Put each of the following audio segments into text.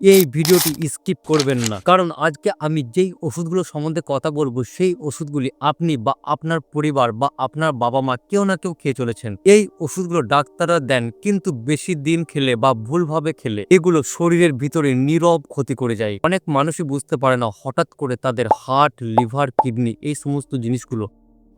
এই ভিডিওটি স্কিপ করবেন না। কারণ আজকে আমি যেই ওষুধগুলো সম্বন্ধে কথা বলব, সেই ওষুধগুলি আপনি বা আপনার পরিবার বা আপনার বাবা মা কেউ না কেউ খেয়ে চলেছেন। এই ওষুধগুলো ডাক্তাররা দেন কিন্তু বেশি দিন খেলে বা ভুলভাবে খেলে এগুলো শরীরের ভিতরে নীরব ক্ষতি করে যায়। অনেক মানুষই বুঝতে পারে না হঠাৎ করে তাদের হার্ট, লিভার, কিডনি এই সমস্ত জিনিসগুলো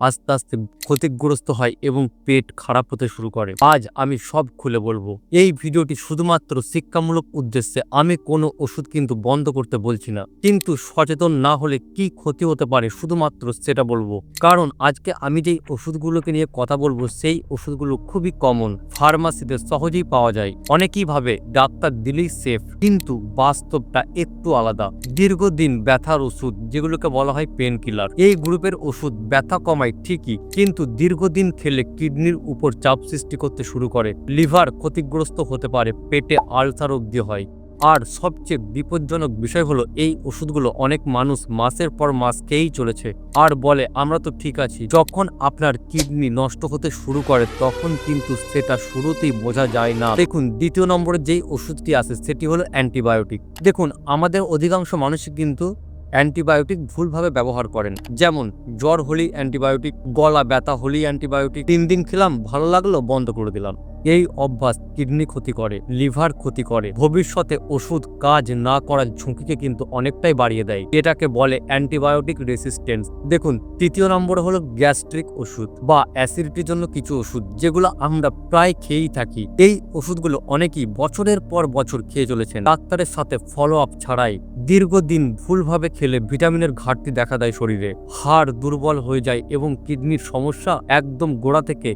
আস্তে আস্তে ক্ষতিগ্রস্ত হয় এবং পেট খারাপ হতে শুরু করে। আজ আমি সব খুলে বলব। এই ভিডিওটি শুধুমাত্র শিক্ষামূলক উদ্দেশ্যে আমি কোনো ওষুধ কিন্তু বন্ধ করতে বলছি না। কিন্তু সচেতন না হলে কি ক্ষতি হতে পারে শুধুমাত্র সেটা বলব। কারণ আজকে আমি যেই ওষুধগুলোকে নিয়ে কথা বলব, সেই ওষুধগুলো খুবই কমন ফার্মাসিতে সহজেই পাওয়া যায়। অনেকেই ভাবে ডাক্তার দিলেই সেফ কিন্তু বাস্তবটা একটু আলাদা। দীর্ঘদিন ব্যথার ওষুধ, যেগুলোকে বলা হয় পেন কিলার এই গ্রুপের ওষুধ ব্যথা কমায় ঠিকই, কিন্তু দীর্ঘদিন খেলে কিডনির উপর চাপ সৃষ্টি করতে শুরু করে। লিভার ক্ষতিগ্রস্ত হতে পারে, পেটে আলসার অব্দি হয়। আর সবচেয়ে বিপজ্জনক বিষয় হলো, এই ওষুধগুলো অনেক মানুষ মাসের পর মাস খেয়েই চলেছে। আর বলে, আমরা তো ঠিক আছি। যখন আপনার কিডনি নষ্ট হতে শুরু করে, তখন কিন্তু সেটা শুরুতেই বোঝা যায় না। দেখুন, দ্বিতীয় নম্বরে যেই ওষুধটি আছে, সেটি হলো অ্যান্টিবায়োটিক। দেখুন, আমাদের অধিকাংশ মানুষই কিন্তু অ্যান্টিবায়োটিক ভুলভাবে ব্যবহার করেন। যেমন, জ্বর হলেই অ্যান্টিবায়োটিক, গলা ব্যথা হলেই অ্যান্টিবায়োটিক। তিন দিন খেলাম, ভালো লাগল, বন্ধ করে দিলাম। এই অভ্যাস কিডনি ক্ষতি করে, লিভার ক্ষতি করে। ভবিষ্যতে ওষুধ কাজ না করার ঝুঁকিকে কিন্তু অনেকটাই বাড়িয়ে দেয়। এটাকে বলে অ্যান্টিবায়োটিক রেসিস্টেন্স দেখুন, তৃতীয় নম্বর হলো গ্যাস্ট্রিক ওষুধ বা অ্যাসিডিটির জন্য কিছু ওষুধ, যেগুলো আমরা প্রায় খেয়েই থাকি। এই ওষুধগুলো অনেকেই বছরের পর বছর খেয়ে চলেছেন। ডাক্তারের সাথে ফলো আপ ছাড়াই দীর্ঘদিন ভুলভাবে খেলে ভিটামিনের ঘাটতি দেখা দেয় শরীরে। হাড় দুর্বল হয়ে যায় এবং কিডনির সমস্যা একদম গোড়া থেকে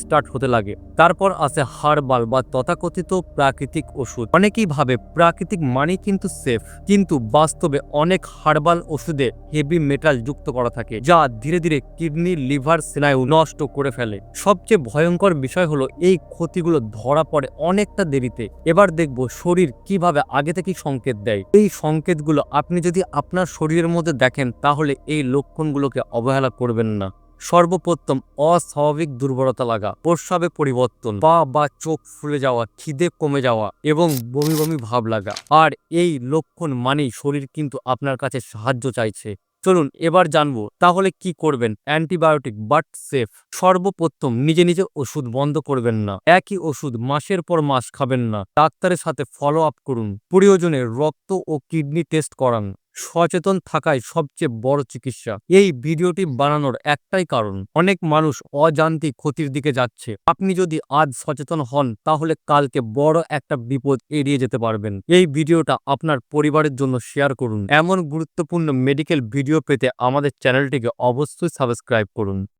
স্টার্ট হতে লাগে। তারপর আসে হার্বাল বা তথাকথিত প্রাকৃতিক ওষুধ। অনেকেই ভাবে প্রাকৃতিক মানে কিন্তু সেফ কিন্তু বাস্তবে অনেক হার্বাল ওষুধে হেভি মেটাল যুক্ত করা থাকে, যা ধীরে ধীরে কিডনি লিভার স্নায়ু নষ্ট করে ফেলে। সবচেয়ে ভয়ঙ্কর বিষয় হলো এই ক্ষতিগুলো ধরা পড়ে অনেকটা দেরিতে। এবার দেখব শরীর কীভাবে আগে থেকেই সংকেত দেয়। এই সংকেতগুলো আপনি যদি আপনার শরীরের মধ্যে দেখেন, তাহলে এই লক্ষণগুলোকে অবহেলা করবেন না। সর্বপ্রথম অস্বাভাবিক দুর্বলতা লাগা, প্রস্রাবে পরিবর্তন, পা বা চোখ ফুলে যাওয়া, খিদে কমে যাওয়া এবং বমি বমি ভাব লাগা। আর এই লক্ষণ মানেই শরীর কিন্তু আপনার কাছে সাহায্য চাইছে। চলুন এবার জানব তাহলে কি করবেন? Antibiotic, but safe. সর্বপ্রথম নিজে নিজে ওষুধ বন্ধ করবেন না। একই ওষুধ মাসের পর মাস খাবেন না। ডাক্তারের সাথে ফলো আপ করুন। প্রয়োজনে রক্ত ও কিডনি টেস্ট করান। সচেতন থাকাই সবচেয়ে বড় চিকিৎসা। এই ভিডিওটি বানানোর একটাই কারণ, অনেক মানুষ অজান্তি ক্ষতির দিকে যাচ্ছে। আপনি যদি আজ সচেতন হন, তাহলে কালকে বড় একটা বিপদ এড়িয়ে যেতে পারবেন। এই ভিডিওটা আপনার পরিবারের জন্য শেয়ার করুন। এমন গুরুত্বপূর্ণ মেডিকেল ভিডিও পেতে আমাদের চ্যানেলটিকে অবশ্যই সাবস্ক্রাইব করুন।